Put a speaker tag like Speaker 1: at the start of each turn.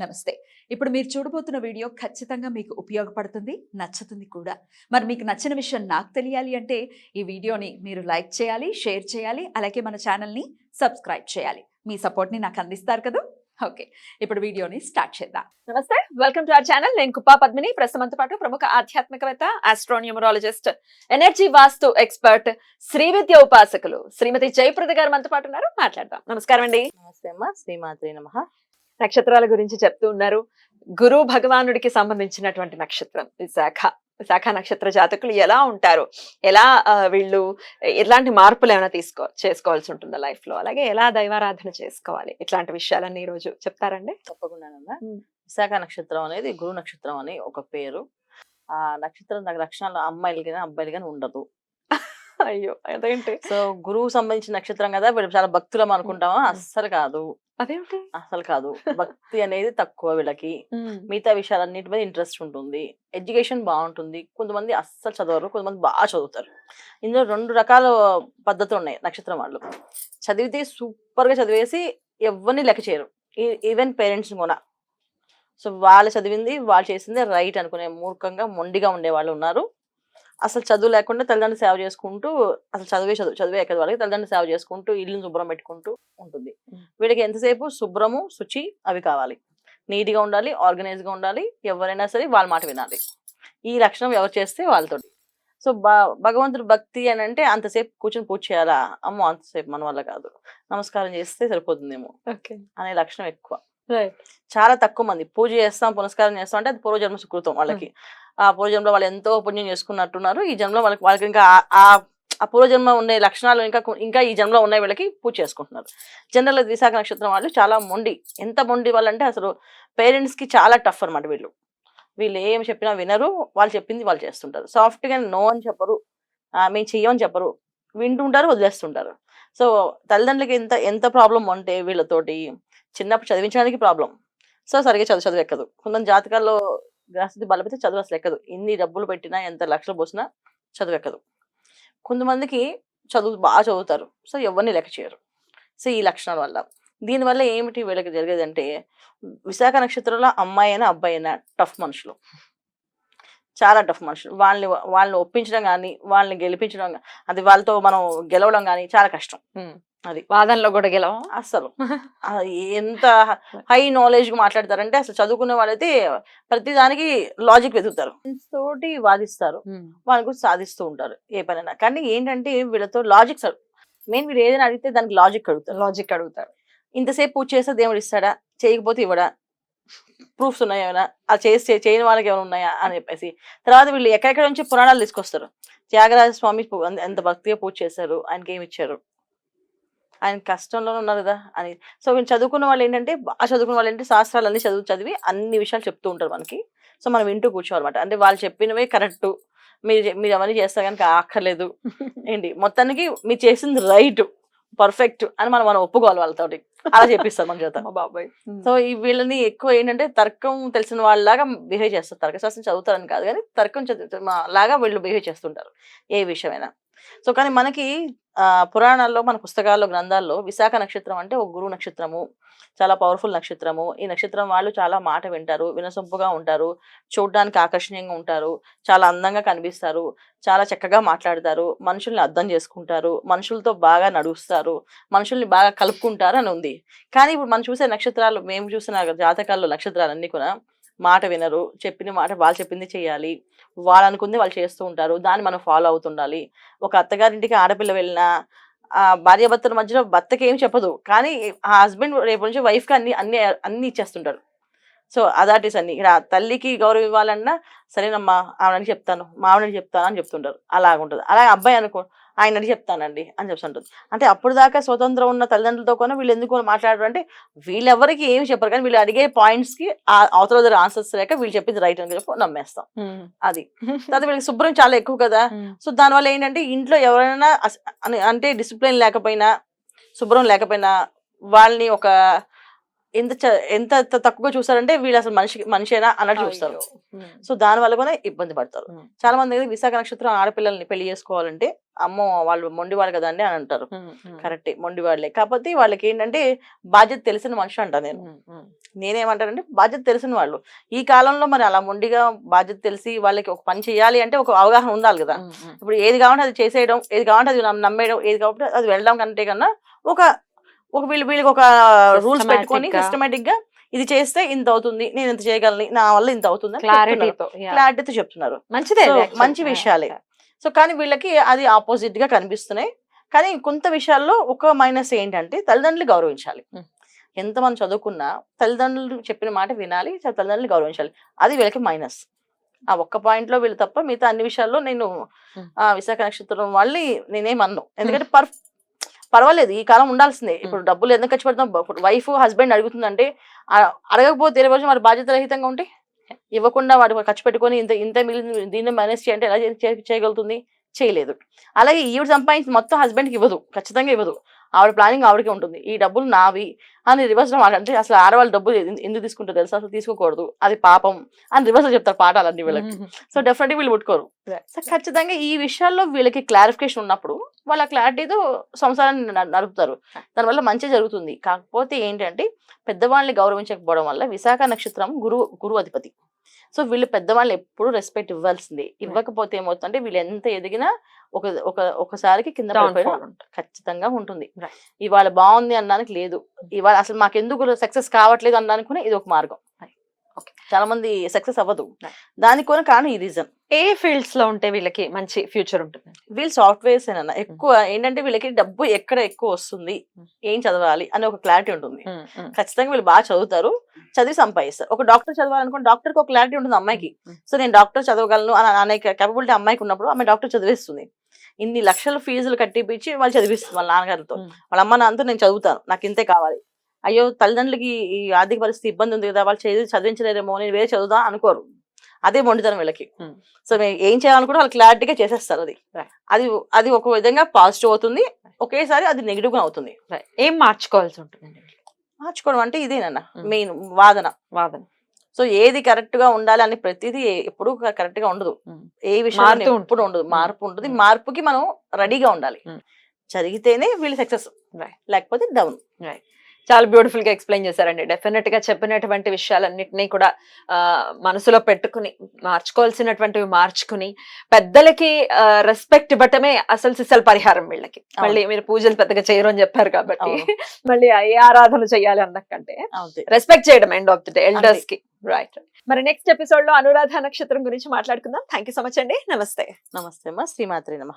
Speaker 1: నమస్తే. ఇప్పుడు మీరు చూడబోతున్న వీడియో ఖచ్చితంగా మీకు ఉపయోగపడుతుంది నచ్చుతుంది కూడా. మరి మీకు నచ్చిన విషయం నాకు తెలియాలి అంటే ఈ వీడియోని మీరు లైక్ చేయాలి షేర్ చేయాలి అలాగే మన ఛానల్ని సబ్స్క్రైబ్ చేయాలి. మీ సపోర్ట్ని నాకు అందిస్తారు కదా? ఓకే. ఇప్పుడు వీడియోని స్టార్ట్ చేద్దాం. నమస్తే. Welcome to our channel. నేను కుప్పా పద్మిని ప్రస్తుతంతో పాటు ప్రముఖ ఆధ్యాత్మికవేత్త astronumerologist energy vastu expert Shri విద్య ఉపాసకులు శ్రీమతి జయప్రద గారు మనతో పాటు ఉన్నారు. మాట్లాడదాం. నమస్కారం అండి.
Speaker 2: నమస్తే అమ్మ. శ్రీమాత్రి నమ.
Speaker 1: నక్షత్రాల గురించి చెప్తూ ఉన్నారు. గురు భగవానుడికి సంబంధించినటువంటి నక్షత్రం విశాఖ విశాఖ నక్షత్ర జాతకులు ఎలా ఉంటారు? ఎలా వీళ్ళు ఎలాంటి మార్పులు ఏమైనా తీసుకో చేసుకోవాల్సి ఉంటుందో లైఫ్లో అలాగే ఎలా దైవారాధన చేసుకోవాలి? ఇట్లాంటి విషయాలన్నీ ఈ రోజు చెప్తారండి.
Speaker 2: తప్పకుండానమ్మా
Speaker 1: ఉమ్.
Speaker 2: విశాఖ నక్షత్రం అనేది గురు నక్షత్రం అని ఒక పేరు. ఆ నక్షత్రం నాకు లక్షణాలు అమ్మాయిలు కానీ అబ్బాయిలు కానీ ఉండదు.
Speaker 1: అయ్యో! అదేంటి?
Speaker 2: సో గురువు సంబంధించిన నక్షత్రం కదా వీళ్ళు చాలా భక్తులం అనుకుంటామా. అస్సలు కాదు.
Speaker 1: అదేంటి?
Speaker 2: అసలు కాదు. భక్తి అనేది తక్కువ వీళ్ళకి. మిగతా విషయాలన్నిటి మీద ఇంట్రెస్ట్ ఉంటుంది. ఎడ్యుకేషన్ బాగుంటుంది. కొంతమంది అస్సలు చదవరు కొంతమంది బాగా చదువుతారు. ఇందులో రెండు రకాల పద్ధతులు ఉన్నాయి నక్షత్రం వాళ్ళు. చదివితే సూపర్గా చదివేసి ఎవరిని లెక్క చేయరు. ఈవెన్ పేరెంట్స్ కూడా. సో వాళ్ళు చదివింది వాళ్ళు చేసింది రైట్ అనుకునే మూర్ఖంగా మొండిగా ఉండే వాళ్ళు ఉన్నారు. అసలు చదువు లేకుండా తల్లిదండ్రులు సేవ చేసుకుంటూ అసలు చదివే చదువు చదివే ఎక్కదు. వాళ్ళకి తల్లిదండ్రులు సేవ చేసుకుంటూ ఇల్లుని శుభ్రం పెట్టుకుంటూ ఉంటుంది. వీడికి ఎంతసేపు శుభ్రము శుచి అవి కావాలి. నీట్గా ఉండాలి ఆర్గనైజ్గా ఉండాలి ఎవరైనా సరే వాళ్ళ మాట వినాలి. ఈ లక్షణం ఎవరు చేస్తే వాళ్ళతో సో బ భగవంతుడు భక్తి అని అంటే అంతసేపు కూర్చొని పూజ చేయాలా? అమ్మో అంతసేపు మన వల్ల కాదు. నమస్కారం చేస్తే సరిపోతుందేమో అనే లక్షణం ఎక్కువ. చాలా తక్కువ మంది. పూజ చేస్తాం పునస్కారం చేస్తాం అంటే అది పూర్వజన్మ సుకృతం వాళ్ళకి. ఆ పూర్వజన్మలో వాళ్ళు ఎంతో పుణ్యం చేసుకున్నట్టున్నారు. ఈ జన్మలో వాళ్ళకి వాళ్ళకి ఇంకా ఆ- ఆ పూర్వజన్మ ఉండే లక్షణాలు ఇంకా ఇంకా ఈ జన్మలో ఉన్న వీళ్ళకి పూజ చేసుకుంటున్నారు. జనరల్ ద్విశాఖ నక్షత్రం వాళ్ళు చాలా మొండి. ఎంత మొండి వాళ్ళంటే అసలు పేరెంట్స్కి చాలా టఫ్ అనమాట వీళ్ళు. వీళ్ళు ఏం చెప్పినా వినరు. వాళ్ళు చెప్పింది వాళ్ళు చేస్తుంటారు. సాఫ్ట్గా నో అని చెప్పరు. ఆ, మేము చెయ్యమని చెప్పరు. వింటుంటారు వదిలేస్తుంటారు. సో తల్లిదండ్రులకి ఎంత ఎంత ప్రాబ్లం ఉంటే వీళ్ళతోటి చిన్నప్పుడు చదివించడానికి ప్రాబ్లం సో సరిగ్గా చదువు చదువు ఎక్కదు. కొంత జాతకాల్లో గ్రహస్థితి బలపడితే చదువు అసలు ఎక్కదు. ఎన్ని డబ్బులు పెట్టినా ఎంత లక్షలు పోసినా చదువు ఎక్కదు. కొంతమందికి చదువు బాగా చదువుతారు. సో ఎవరిని లెక్క చేయరు. సో ఈ లక్షణాల వల్ల. దీనివల్ల ఏమిటి వీళ్ళకి జరిగేది అంటే విశాఖ నక్షత్రంలో అమ్మాయి అయినా అబ్బాయి అయినా టఫ్ మనుషులు. చాలా టఫ్ మనుషులు. వాళ్ళని వాళ్ళని ఒప్పించడం కానీ వాళ్ళని గెలిపించడం అది వాళ్ళతో మనం గెలవడం కానీ చాలా కష్టం.
Speaker 1: వాదనలో కూడా గెలవం?
Speaker 2: అస్సలు. ఆ ఎంత హై నాలెడ్జ్ మాట్లాడతారంటే అసలు చదువుకునే వాళ్ళైతే ప్రతి దానికి లాజిక్ వెతుకుతారు తోటి వాదిస్తారు. వాళ్ళ గురించి సాధిస్తూ ఉంటారు ఏ పనైనా. కానీ ఏంటంటే వీళ్ళతో లాజిక్ మెయిన్ వీళ్ళు ఏదైనా అడిగితే దానికి లాజిక్ అడుగుతారు.
Speaker 1: లాజిక్ అడుగుతారు.
Speaker 2: ఇంతసేపు పూజ చేస్తే దేవుడు ఇస్తాడా? చేయకపోతే ఇవ్వడా? ప్రూఫ్స్ ఉన్నాయా ఏమైనా? అది చేసి చేయని వాళ్ళకి ఏమైనా ఉన్నాయా అని చెప్పేసి. తర్వాత వీళ్ళు ఎక్కడెక్కడ నుంచి పురాణాలు తీసుకొస్తారు? త్యాగరాజ స్వామి ఎంత- భక్తిగా పూజ చేశారు? ఆయనకి ఏమి ఇచ్చారు? ఆయన కష్టంలోనే ఉన్నారు కదా అని. సో వీళ్ళు చదువుకున్న వాళ్ళు ఏంటంటే బాగా చదువుకున్న వాళ్ళు ఏంటంటే శాస్త్రాలు అన్ని చదువు చదివి అన్ని విషయాలు చెప్తూ ఉంటారు మనకి. సో మనం వింటూ కూర్చోవాలన్నమాట. అంటే వాళ్ళు చెప్పినవే కరెక్ట్. మీరు మీరు అవన్నీ చేస్తే కనుక అక్కర్లేదు ఏంటి? మొత్తానికి మీరు చేసింది రైట్. పర్ఫెక్ట్ అని మనం మనం ఒప్పుకోవాలి వాళ్ళతోటి. అలా చెప్పిస్తారు మన చేత.
Speaker 1: బాబాయ్.
Speaker 2: సో ఈ వీళ్ళని ఎక్కువ ఏంటంటే తర్కం తెలిసిన వాళ్ళలాగా బిహేవ్ చేస్తారు. తర్కశాస్త్రం చదువుతారని కాదు కానీ తర్కం చదువు లాగా వీళ్ళు బిహేవ్ చేస్తుంటారు. ఏ విషయమైనా. సో కానీ మనకి ఆ, పురాణాల్లో మన పుస్తకాల్లో గ్రంథాల్లో విశాఖ నక్షత్రం అంటే ఒక గురువు నక్షత్రము చాలా పవర్ఫుల్ నక్షత్రము. ఈ నక్షత్రం వాళ్ళు చాలా మాట వింటారు వినసొంపుగా ఉంటారు చూడడానికి ఆకర్షణీయంగా ఉంటారు చాలా అందంగా కనిపిస్తారు చాలా చక్కగా మాట్లాడతారు మనుషుల్ని అర్థం చేసుకుంటారు మనుషులతో బాగా నడుస్తారు మనుషుల్ని బాగా కలుపుకుంటారు అని ఉంది. కానీ ఇప్పుడు మనం చూసే నక్షత్రాలు మేము చూసిన జాతకాల్లో నక్షత్రాలు అన్ని కూడా మాట వినరు. చెప్పిన మాట వాళ్ళు చెప్పింది చేయాలి. వాళ్ళు అనుకుంది వాళ్ళు చేస్తూ ఉంటారు. దాన్ని మనం ఫాలో అవుతుండాలి. ఒక అత్తగారింటికి ఆడపిల్ల వెళ్ళినా ఆ భార్యాభర్తల మధ్యలో భర్తకి ఏం చెప్పదు. కానీ ఆ హస్బెండ్ రేపు నుంచి వైఫ్కి కి అన్ని అన్ని అన్ని ఇచ్చేస్తుంటారు సో అదాటిస్ అన్ని. ఇక్కడ తల్లికి గౌరవం ఇవ్వాలన్నా సరేనమ్మా ఆవిడని చెప్తాను మావిడని చెప్తాను అని చెప్తుంటారు. అలాగుంటుంది. అలాగే అబ్బాయి అనుకో ఆయన అడిగి చెప్తానండి అని చెప్తుంటుంది. అంటే అప్పుడు దాకా స్వతంత్రం ఉన్న తల్లిదండ్రులతో కూడా వీళ్ళు ఎందుకు మాట్లాడరు అంటే వీళ్ళెవరికి ఏమి చెప్పరు కానీ వీళ్ళు అడిగే పాయింట్స్కి అవతల దగ్గర ఆన్సర్స్ లేక వీళ్ళు చెప్పింది రైట్ అని చెప్పి నమ్మేస్తాం. అది. తర్వాత వీళ్ళకి శుభ్రం చాలా ఎక్కువ కదా. సో దానివల్ల ఏంటంటే ఇంట్లో ఎవరైనా అంటే డిసిప్లిన్ లేకపోయినా శుభ్రం లేకపోయినా వాళ్ళని ఒక ఎంత ఎంత తక్కువగా చూస్తారంటే వీళ్ళు అసలు మనిషి మనిషేనా అన్నట్టు చూస్తారు. సో దాని వల్ల కూడా ఇబ్బంది పడతారు. చాలా మంది దగ్గర విశాఖ నక్షత్రం ఆడపిల్లల్ని పెళ్ళి చేసుకోవాలంటే అమ్మో వాళ్ళు మొండివాళ్ళు కదండి అని అంటారు. కరెక్టే మొండివాళ్ళే కాకపోతే వాళ్ళకి ఏంటంటే బాధ్యత తెలిసిన మనిషి అంట నేను. నేనేమంటానంటే బాధ్యత తెలిసిన వాళ్ళు. ఈ కాలంలో మరి అలా మొండిగా బాధ్యత తెలిసి వాళ్ళకి ఒక పని చేయాలి అంటే ఒక అవగాహన ఉండాలి కదా. ఇప్పుడు ఏది కావాలంటే అది చేసేయడం ఏది కావాలంటే అది నమ్- నమ్మేయడం ఏది కావాలంటే అది వెళ్ళడం కంటే కన్నా ఒక ఒక వీళ్ళు వీళ్ళకి ఒక రూల్స్ పెట్టుకొని. సిస్టమేటిక్గా ఇది చేస్తే ఇంత అవుతుంది నేను ఇంత చేయగలను నా వల్ల ఇంత అవుతుంది
Speaker 3: క్లారిటీతో
Speaker 2: క్లారిటీతో చెప్తున్నారు
Speaker 3: మంచిదే.
Speaker 2: మంచి విషయాలే. సో కానీ వీళ్ళకి అది ఆపోజిట్గా కనిపిస్తున్నాయి కానీ కొంత విషయాల్లో ఒక మైనస్ ఏంటంటే తల్లిదండ్రులు గౌరవించాలి
Speaker 3: Hmm.
Speaker 2: ఎంతమంది చదువుకున్నా తల్లిదండ్రులు చెప్పిన మాట వినాలి తల్లిదండ్రులు గౌరవించాలి అది వీళ్ళకి మైనస్ ఆ ఒక్క పాయింట్లో వీళ్ళు తప్ప మిగతా అన్ని విషయాల్లో నేను
Speaker 3: Hmm.
Speaker 2: ఆ విశాఖ నక్షత్రం వాళ్ళని నేనేమన్ను ఎందుకంటే పర్ పర్వాలేదు ఈ కాలం ఉండాల్సిందే. ఇప్పుడు డబ్బులు ఎందుకు ఖర్చు పెడతాం వైఫ్ హస్బెండ్ అడుగుతుందంటే అడగకపోతే రోజులు మరి బాధ్యత రహితంగా ఉంటే ఇవ్వకుండా వాడు ఖర్చు పెట్టుకొని ఇంత ఇంత మిగిలింది దీన్ని మేనేజ్ చేయంటే ఎలా చేయగలుగుతుంది? చేయలేదు. అలాగే ఈవిడ సంపాదించి మొత్తం హస్బెండ్కి ఇవ్వదు ఖచ్చితంగా ఇవ్వదు. ఆవిడ ప్లానింగ్ ఆవిడకే ఉంటుంది. ఈ డబ్బులు నావి. అని రివర్స్లో మాట్లాడితే అసలు ఆడవాళ్ళ డబ్బులు ఎందు- ఎందుకు తీసుకుంటారు తెలుసా? అసలు తీసుకోకూడదు. అది పాపం అని రివర్స్ చెప్తారు పాఠాలన్నీ వీళ్ళకి. సో డెఫినెట్గా వీళ్ళు ముట్టుకోరు. సో ఖచ్చితంగా ఈ విషయాల్లో వీళ్ళకి క్లారిఫికేషన్ ఉన్నప్పుడు వాళ్ళ క్లారిటీతో సంసారాన్ని నడుపుతారు. దానివల్ల మంచి జరుగుతుంది. కాకపోతే ఏంటంటే పెద్దవాళ్ళని గౌరవించకపోవడం వల్ల విశాఖ నక్షత్రం గురువు గురువు అధిపతి. సో వీళ్ళు పెద్దవాళ్ళు ఎప్పుడు రెస్పెక్ట్ ఇవ్వాల్సిందే. ఇవ్వకపోతే ఏమవుతుందంటే వీళ్ళు ఎంత ఎదిగినా ఒక ఒక ఒకసారికి కింద పడిపోయినా ఖచ్చితంగా ఉంటుంది. ఇవాళ బాగుంది అనడానికి లేదు. ఇవాళ అసలు మాకెందుకు సక్సెస్ కావట్లేదు అనడానికి కూడా ఇది ఒక మార్గం. చాలా మంది సక్సెస్ అవ్వదు. దానికి కూడా కారణం ఈ రీజన్.
Speaker 3: ఏ ఫీల్డ్స్లో ఉంటే వీళ్ళకి మంచి ఫ్యూచర్ ఉంటుంది?
Speaker 2: వీళ్ళు సాఫ్ట్వేర్స్ ఏనన్నా ఎక్కువ ఏంటంటే వీళ్ళకి డబ్బు ఎక్కడ ఎక్కువ వస్తుంది?
Speaker 3: Hmm.
Speaker 2: ఏం చదవాలి? అనే ఒక క్లారిటీ ఉంటుంది. ఖచ్చితంగా వీళ్ళు బాగా చదువుతారు. చదివి సంపాదిస్తారు. ఒక డాక్టర్ చదవాలనుకుంటే డాక్టర్ ఒక క్లారిటీ ఉంటుంది అమ్మాయికి. సో నేను డాక్టర్ చదవగలను అని అనే కేపబిలిటీ అమ్మాయికి ఉన్నప్పుడు ఆమె డాక్టర్ చదివిస్తుంది. ఇన్ని లక్షల ఫీజులు కట్టిపించి వాళ్ళు చదివిస్తుంది వాళ్ళ నాన్నగారితో. వాళ్ళ అమ్మ నాన్నతో నేను చదువుతాను. నాకు ఇంతే కావాలి. అయ్యో తల్లిదండ్రులకి ఈ ఆర్థిక పరిస్థితి ఇబ్బంది ఉంది కదా వాళ్ళు చదివి చదివించలేరేమో నేను వేరే చదువుదా అనుకోరు. అదే మొండితనం వీళ్ళకి. సో మేము ఏం చేయాలనుకుంటే వాళ్ళు క్లారిటీగా చేసేస్తారు అది. అది అది ఒక విధంగా పాజిటివ్ అవుతుంది. ఒకేసారి అది నెగిటివ్గా అవుతుంది.
Speaker 3: ఏం మార్చుకోవాల్సి ఉంటుందండి?
Speaker 2: మార్చుకోవడం అంటే ఇదేనన్న. మెయిన్ వాదన.
Speaker 3: వాదన.
Speaker 2: సో ఏది కరెక్ట్గా ఉండాలి అని ప్రతిదీ ఎప్పుడు కరెక్ట్గా ఉండదు. ఏ విషయం ఎప్పుడు. ఉండదు మార్పు ఉంటుంది. మార్పుకి మనం రెడీగా ఉండాలి. జరిగితేనే వీళ్ళు సక్సెస్. లేకపోతే డౌన్
Speaker 3: చాలా బ్యూటిఫుల్గా ఎక్స్ప్లెయిన్ చేశారండి. డెఫినెట్గా చెప్పినటువంటి విషయాలన్నింటినీ కూడా ఆ, మనసులో పెట్టుకుని మార్చుకోవాల్సినటువంటివి మార్చుకుని పెద్దలకి రెస్పెక్ట్ ఇవ్వటమే అసలు సిసల్ పరిహారం వీళ్ళకి. మళ్ళీ మీరు పూజలు పెద్దగా చేయరు అని చెప్పారు కాబట్టి. మళ్ళీ ఏ ఆరాధన చేయాలి అన్నకంటే రెస్పెక్ట్ చేయడం ఎండ్ ఆఫ్ ది డే ఎల్డర్స్కి. రైట్ మరి నెక్స్ట్ ఎపిసోడ్లో అనురాధ నక్షత్రం గురించి మాట్లాడుకుందాం. థ్యాంక్ యూ సో మచ్ అండి. నమస్తే.
Speaker 2: నమస్తే అమ్మా. శ్రీమాత్రి నమ.